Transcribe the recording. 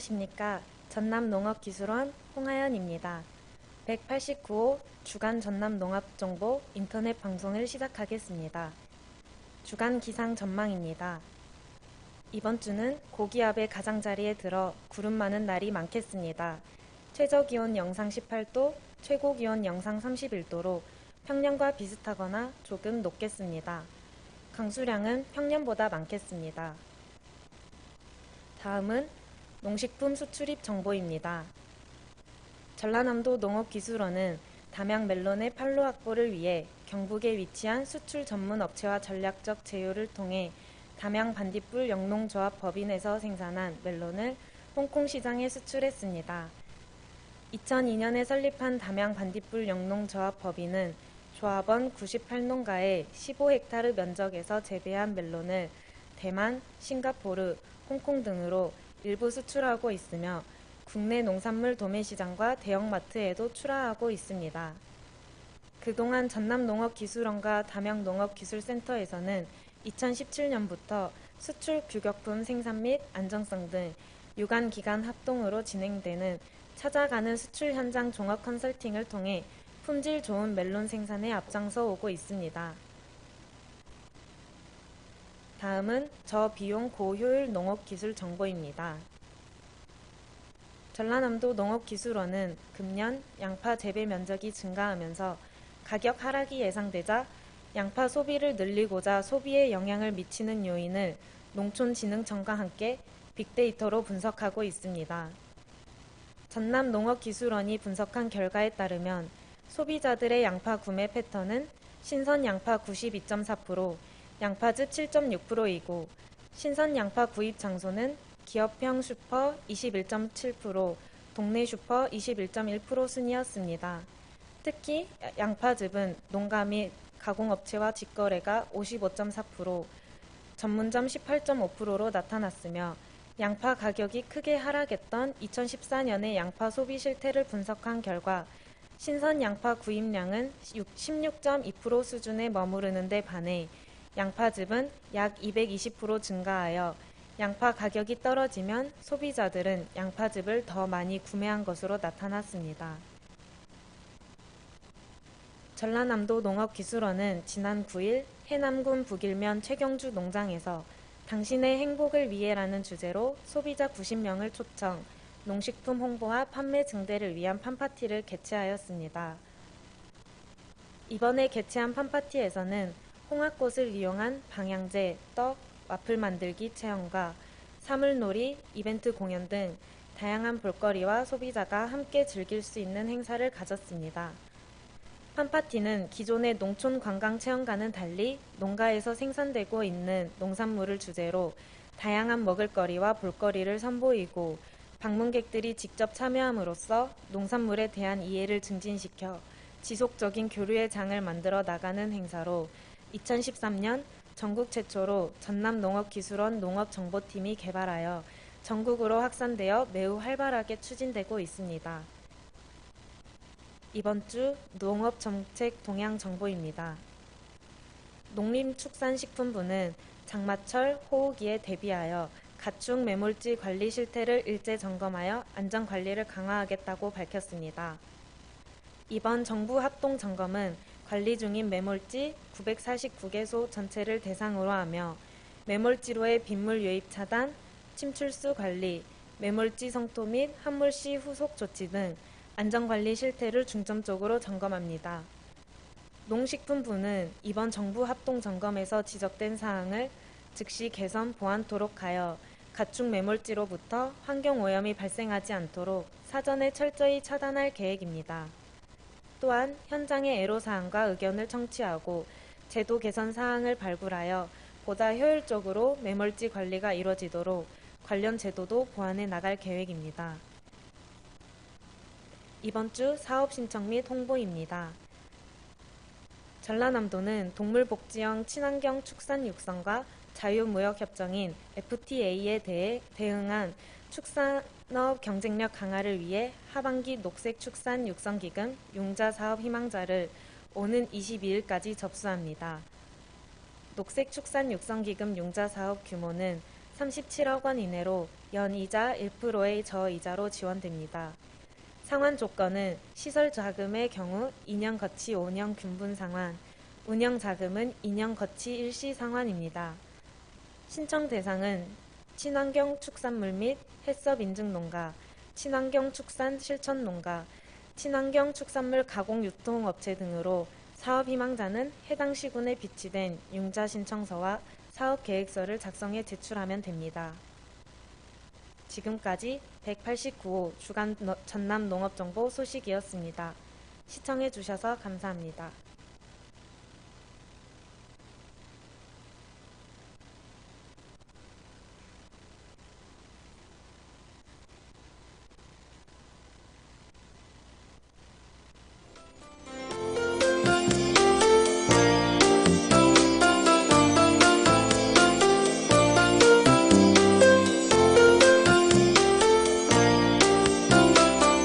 안녕하십니까. 전남농업기술원 홍하연입니다. 189호 주간 전남농업정보 인터넷 방송을 시작하겠습니다. 주간 기상 전망입니다. 이번 주는 고기압의 가장자리에 들어 구름 많은 날이 많겠습니다. 최저기온 영상 18도, 최고기온 영상 31도로 평년과 비슷하거나 조금 높겠습니다. 강수량은 평년보다 많겠습니다. 다음은 농식품 수출입 정보입니다. 전라남도 농업기술원은 담양 멜론의 판로 확보를 위해 경북에 위치한 수출 전문 업체와 전략적 제휴를 통해 담양 반딧불 영농조합 법인에서 생산한 멜론을 홍콩 시장에 수출했습니다. 2002년에 설립한 담양 반딧불 영농조합 법인은 조합원 98농가의 15헥타르 면적에서 재배한 멜론을 대만, 싱가포르, 홍콩 등으로 일부 수출하고 있으며 국내 농산물 도매시장과 대형마트에도 출하하고 있습니다. 그동안 전남농업기술원과 담양농업기술센터에서는 2017년부터 수출 규격품 생산 및 안정성 등 유관 기관 합동으로 진행되는 찾아가는 수출 현장 종합 컨설팅을 통해 품질 좋은 멜론 생산에 앞장서 오고 있습니다. 다음은 저비용 고효율 농업기술 정보입니다. 전라남도 농업기술원은 금년 양파 재배 면적이 증가하면서 가격 하락이 예상되자 양파 소비를 늘리고자 소비에 영향을 미치는 요인을 농촌진흥청과 함께 빅데이터로 분석하고 있습니다. 전남농업기술원이 분석한 결과에 따르면 소비자들의 양파 구매 패턴은 신선 양파 92.4%, 양파즙 7.6%이고 신선 양파 구입 장소는 기업형 슈퍼 21.7%, 동네 슈퍼 21.1% 순이었습니다. 특히 양파즙은 농가 및 가공업체와 직거래가 55.4%, 전문점 18.5%로 나타났으며 양파 가격이 크게 하락했던 2014년의 양파 소비 실태를 분석한 결과 신선 양파 구입량은 16.2% 수준에 머무르는 데 반해 양파즙은 약 220% 증가하여 양파 가격이 떨어지면 소비자들은 양파즙을 더 많이 구매한 것으로 나타났습니다. 전라남도 농업기술원은 지난 9일 해남군 북일면 최경주 농장에서 당신의 행복을 위해라는 주제로 소비자 90명을 초청, 농식품 홍보와 판매 증대를 위한 팜파티를 개최하였습니다. 이번에 개최한 팜파티에서는 홍합꽃을 이용한 방향제, 떡, 와플 만들기 체험과 사물놀이, 이벤트 공연 등 다양한 볼거리와 소비자가 함께 즐길 수 있는 행사를 가졌습니다. 팜파티는 기존의 농촌 관광 체험과는 달리 농가에서 생산되고 있는 농산물을 주제로 다양한 먹을거리와 볼거리를 선보이고 방문객들이 직접 참여함으로써 농산물에 대한 이해를 증진시켜 지속적인 교류의 장을 만들어 나가는 행사로 2013년 전국 최초로 전남농업기술원 농업정보팀이 개발하여 전국으로 확산되어 매우 활발하게 추진되고 있습니다. 이번 주 농업정책 동향 정보입니다. 농림축산식품부는 장마철 호우기에 대비하여 가축 매몰지 관리 실태를 일제 점검하여 안전 관리를 강화하겠다고 밝혔습니다. 이번 정부 합동 점검은 관리 중인 매몰지 949개소 전체를 대상으로 하며 매몰지로의 빗물 유입 차단, 침출수 관리, 매몰지 성토 및 한물 시 후속 조치 등 안전관리 실태를 중점적으로 점검합니다. 농식품부는 이번 정부 합동 점검에서 지적된 사항을 즉시 개선 보완토록 하여 가축 매몰지로부터 환경오염이 발생하지 않도록 사전에 철저히 차단할 계획입니다. 또한 현장의 애로사항과 의견을 청취하고 제도 개선 사항을 발굴하여 보다 효율적으로 매몰지 관리가 이뤄지도록 관련 제도도 보완해 나갈 계획입니다. 이번 주 사업 신청 및 홍보입니다. 전라남도는 동물복지형 친환경 축산 육성과 자유무역협정인 FTA에 대해 대응한 축산 업 경쟁력 강화를 위해 하반기 녹색축산 육성기금 융자사업 희망자를 오는 22일까지 접수합니다. 녹색축산 육성기금 융자사업 규모는 37억 원 이내로 연이자 1%의 저이자로 지원됩니다. 상환 조건은 시설 자금의 경우 2년 거치 5년 균분 상환, 운영 자금은 2년 거치 일시 상환입니다. 신청 대상은 친환경 축산물 및 해썹 인증 농가, 친환경 축산 실천 농가, 친환경 축산물 가공 유통 업체 등으로 사업 희망자는 해당 시군에 비치된 융자 신청서와 사업 계획서를 작성해 제출하면 됩니다. 지금까지 189호 주간 너- 전남 농업정보 소식이었습니다. 시청해 주셔서 감사합니다.